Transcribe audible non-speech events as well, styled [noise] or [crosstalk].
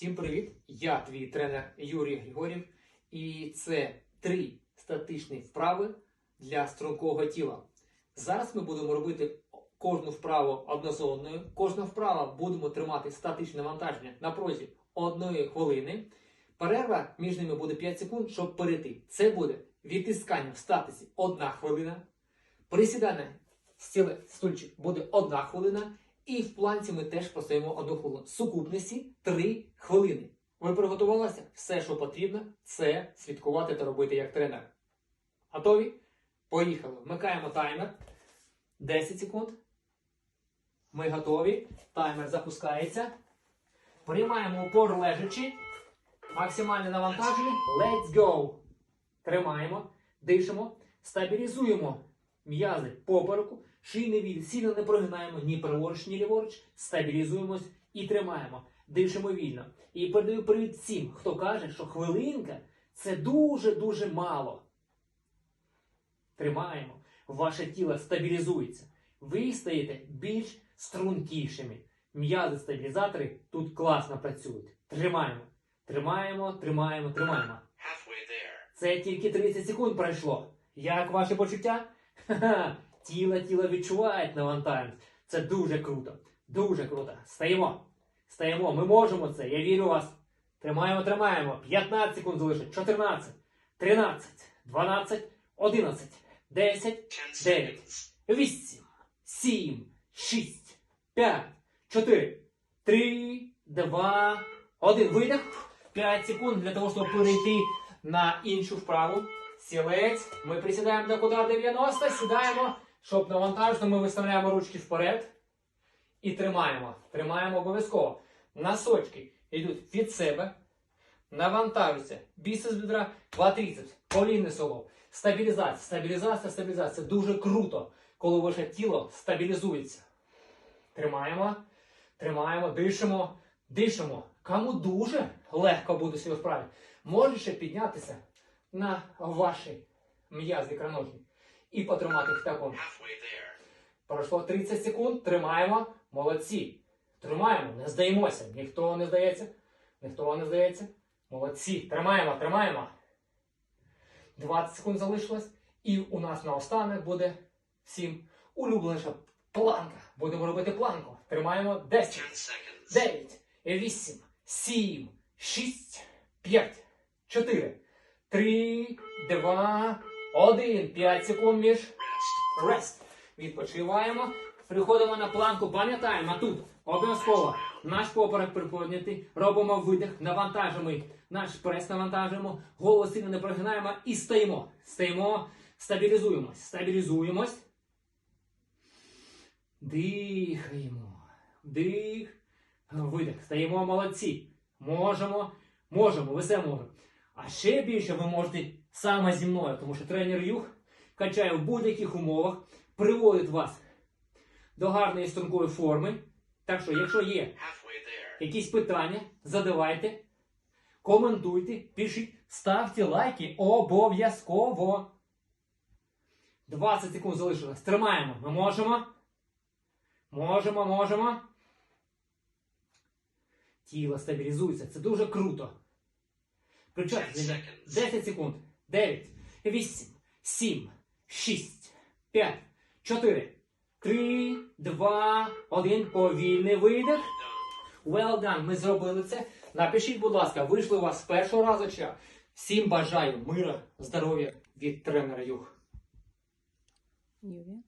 Всім привіт! Я твій тренер Юрій Григорів, і це три статичні вправи для стрункого тіла. Зараз ми будемо робити кожну вправу одна з одною. Кожна вправа будемо тримати статичне навантаження на протязі одної хвилини. Перерва між ними буде 5 секунд, щоб перейти. Це буде відтискання в статисі 1 хвилина. Присідання стіле стульчик буде 1 хвилина. І в планці ми теж постоїмо одну хвилину. Сукупності 3 хвилини. Ви приготувалися? Все, що потрібно, це слідкувати та робити як тренер. Готові? Поїхали. Вмикаємо таймер. 10 секунд. Ми готові. Таймер запускається. Приймаємо упор лежачи. Максимальне навантаження. Let's go. Тримаємо. Дишимо. Стабілізуємо м'язи попереку. Шийний відділ сильно не прогинаємо ні праворуч, ні ліворуч. Стабілізуємось і тримаємо. Дишимо вільно. І передаю привіт всім, хто каже, що хвилинка це дуже-дуже мало. Тримаємо. Ваше тіло стабілізується. Ви стаєте більш стрункішими. М'язи стабілізатори тут класно працюють. Тримаємо. Тримаємо, тримаємо, тримаємо. Це тільки 30 секунд пройшло. Як ваші почуття? Ха-ха. [laughs] Тіло тіло відчуває навантаження. Це дуже круто. Дуже круто. Стаємо. Стаємо. Ми можемо це. Я вірю в вас. Тримаємо, тримаємо. 15 секунд залишить. 14, 13, 12, 11, 10, 10 9, seconds. 8, 7, 6, 5, 4, 3, 2, 1. Видих. 5 секунд для того, щоб перейти на іншу вправу. Сілець. Ми присідаємо до кута 90, сідаємо, щоб навантажити, ми виставляємо ручки вперед. І тримаємо. Тримаємо обов'язково. Носочки йдуть від себе. Навантажуються. Біцепс бедра, квадріцепс, колінний солов. Стабілізація, стабілізація, стабілізація. Дуже круто, коли ваше тіло стабілізується. Тримаємо, тримаємо, дишимо, дишимо. Кому дуже легко буде себе вправі, може ще піднятися на ваші м'язи ікроножні і потримати в такому. Пройшло 30 секунд, тримаємо. Молодці. Тримаємо, не здаємося. Ніхто не здається. Ніхто не здається. Молодці. Тримаємо, тримаємо. 20 секунд залишилось. І у нас наостанок буде всім улюбленіша планка. Будемо робити планку. Тримаємо 10, 10 9, 8, 7, 6, 5, 4, 3, 2, 1. 5 секунд між. Rest. Відпочиваємо. Приходимо на планку. Пам'ятаємо, тут обов'язково наш поперек приподнятий. Робимо видих, навантажимо наш прес, навантажуємо, голову сильно не прогинаємо і стоїмо. Стоїмо, стабілізуємось. Стабілізуємось. Дихаємо. Дих. Видих. Стаємо молодці. Можемо. Можемо. Все можете. А ще більше ви можете саме зі мною, тому що тренер Юг качає в будь-яких умовах, приводить вас до гарної стрункої форми. Так що, якщо є якісь питання, задавайте, коментуйте, пишіть, ставте лайки обов'язково. 20 секунд залишилось. Тримаємо. Ми можемо. Можемо, можемо. Тіло стабілізується. Це дуже круто. Включайте. 10 10 секунд. 9, 8, 7, 6, 5, 4, 3, 2, 1. Повільний видих. Well done. Ми зробили це. Напишіть, будь ласка, вийшли у вас з першого разу чи? Всім бажаю мира, здоров'я від тренера Юг. Юрія.